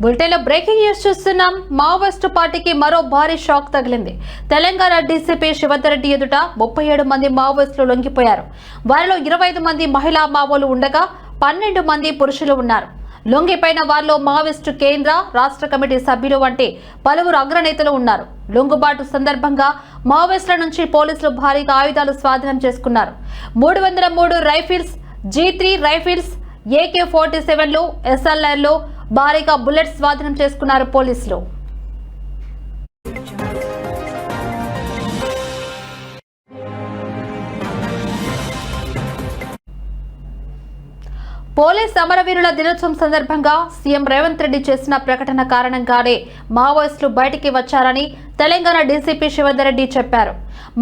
బులెటిన్లో breaking news చూస్తున్నాం. Maoist పార్టీకి మరో భారీ షాక్ తగిలింది. తెలంగాణ డీసీపీ శివంతరెడ్డి ఎదుట ముప్పై ఏడు మంది మావోయిస్టులు లొంగిపోయారు. వారిలో ఇరవై ఐదు మంది మహిళా మావోలు ఉండగా పన్నెండు మంది పురుషులు ఉన్నారు. లొంగిపోయిన వారిలో మావోయిస్టు కేంద్ర రాష్ట్ర కమిటీ సభ్యులు వంటి పలువురు అగ్రనేతలు ఉన్నారు. లొంగుబాటు సందర్భంగా మావోయిస్టుల నుంచి పోలీసులు భారీగా ఆయుధాలు స్వాధీనం చేసుకున్నారు. మూడు వందల మూడు rifles G three rifles AK forty సెవెన్లు ఎస్ఎల్ఆర్లు భారీగా బుల్లెట్ స్వాధీనం చేసుకున్నారు పోలీసులు. పోలీస్ అమరవీరుల దినోత్సవం సందర్భంగా సీఎం రేవంత్ రెడ్డి చేసిన ప్రకటన కారణంగానే మావోయిస్టులు బయటికి వచ్చారని తెలంగాణ డీసీపీ శివధర్ రెడ్డి చెప్పారు.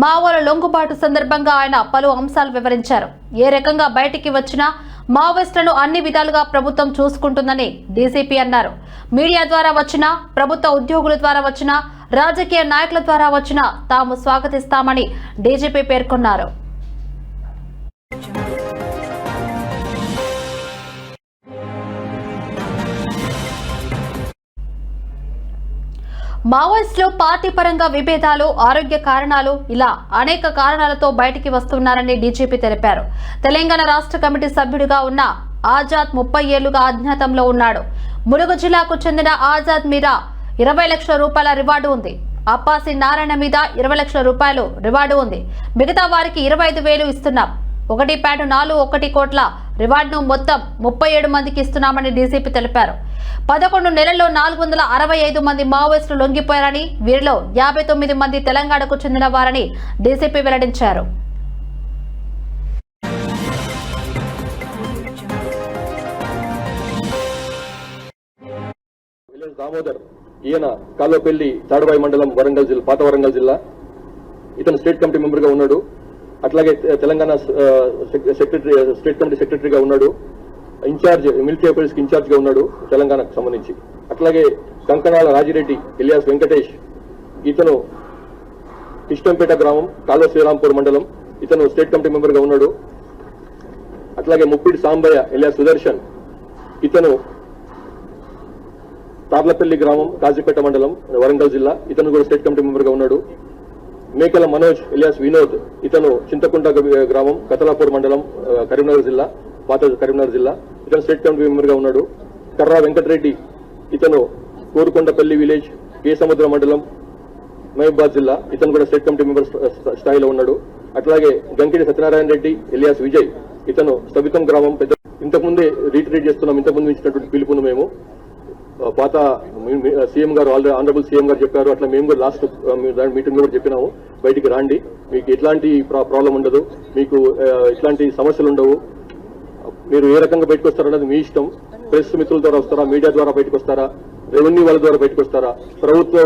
మావోల లొంగుబాటు సందర్భంగా ఆయన పలు అంశాలు వివరించారు. ఏ రకంగా బయటికి వచ్చినా మావోయిస్టులను అన్ని విధాలుగా ప్రభుత్వం చూసుకుంటుందని డీసీపీ అన్నారు. మీడియా ద్వారా వచ్చిన ప్రభుత్వ ఉద్యోగుల ద్వారా వచ్చిన రాజకీయ నాయకుల ద్వారా వచ్చిన తాము స్వాగతిస్తామని డీజీపీ పేర్కొన్నారు. మావోయిస్టులు పార్టీ పరంగా విభేదాలు ఆరోగ్య కారణాలు ఇలా అనేక కారణాలతో బయటికి వస్తున్నారని డీజీపీ తెలిపారు. తెలంగాణ రాష్ట్ర కమిటీ సభ్యుడిగా ఉన్న ఆజాద్ ముప్పై ఏళ్ళుగా అజ్ఞాతంలో ఉన్నాడు. ములుగు జిల్లాకు చెందిన ఆజాద్ మీద ఇరవై లక్షల రూపాయల రివార్డు ఉంది. అప్పాసి నారాయణ మీద ఇరవై లక్షల రూపాయలు రివార్డు ఉంది. మిగతా వారికి ఇరవై ఐదు వేలు ఇస్తున్నాం. ఒకటి పాయింట్ నాలుగు ఒకటి కోట్ల రివార్డును మొత్తం ముప్పై ఏడు మందికి ఇస్తున్నామని డీసీపీ తెలిపారు. పదకొండు నెలల్లో నాలుగు వందల అరవై ఐదు మంది మావోయిస్టులు లొంగిపోయారని వీరిలో యాభై తొమ్మిది మంది తెలంగాణకు చెందిన వారని డీసీపీ వెల్లడించారు. దామోదర్ ఈయన కాల్వపల్లి తాడుబాయి మండలం వరంగల్ జిల్లా పాత వరంగల్ జిల్లా. ఇతను స్టేట్ కమిటీ మెంబర్గా ఉన్నాడు. అట్లాగే తెలంగాణ సెక్రటరీ స్టేట్ కమిటీ సెక్రటరీగా ఉన్నాడు. ఇన్ఛార్జ్ మిలిటరీ అఫైర్స్కి ఇన్ఛార్జ్గా ఉన్నాడు తెలంగాణకు సంబంధించి. అట్లాగే కంకణాల రాజిరెడ్డి ఇలియాస్ వెంకటేష్ ఇతను ఇష్టంపేట గ్రామం కాల్వ శ్రీరాంపూర్ మండలం ఇతను స్టేట్ కమిటీ మెంబర్గా ఉన్నాడు. అట్లాగే ముప్పిడి సాంబయ్య ఇలియాస్ సుదర్శన్ ఇతను తార్లపల్లి గ్రామం కాజీపేట మండలం వరంగల్ జిల్లా ఇతను కూడా స్టేట్ కమిటీ మెంబర్గా ఉన్నాడు. మేకల మనోజ్ ఇలియాస్ వినోద్ ఇతను చింతకుంట గ్రామం కతలాపూర్ మండలం కరీంనగర్ జిల్లా పాత కరీంనగర్ జిల్లా. ఇతను స్టేట్ కమిటీ మెంబర్గా ఉన్నాడు. కర్రా వెంకటరెడ్డి ఇతను కోరుకొండపల్లి విలేజ్ కే సముద్ర మండలం మహబాద్ జిల్లా. ఇతను కూడా స్టేట్ కమిటీ మెంబర్ స్థాయిలో ఉన్నాడు. అట్లాగే గంకిడి సత్యనారాయణ రెడ్డి ఎలియాస్ విజయ్ ఇతను స్థవితం గ్రామం పెద్ద ఇంతకుముందే రీట్రీట్ చేస్తున్నాం ఇంతకుముందు ఇచ్చినటువంటి పిలుపును మేము. పాత సీఎం గారు ఆల్రెడీ ఆనరబుల్ సీఎం గారు చెప్పారు. అట్లా మేము కూడా లాస్ట్ మీటింగ్ కూడా చెప్పినాము. బయటికి రాండి. మీకు ఎట్లాంటి ప్రాబ్లం ఉండదు. మీకు ఆ, ఎట్లాంటి సమస్యలు ఉండవు. మీరు ఏ రకంగా బయటకు వస్తారన్నది మీ ఇష్టం. ప్రెస్ మిత్రుల ద్వారా వస్తారా? మీడియా ద్వారా బయటకు వస్తారా? రెవెన్యూ వాళ్ళ ద్వారా బయటకు వస్తారా? ప్రభుత్వ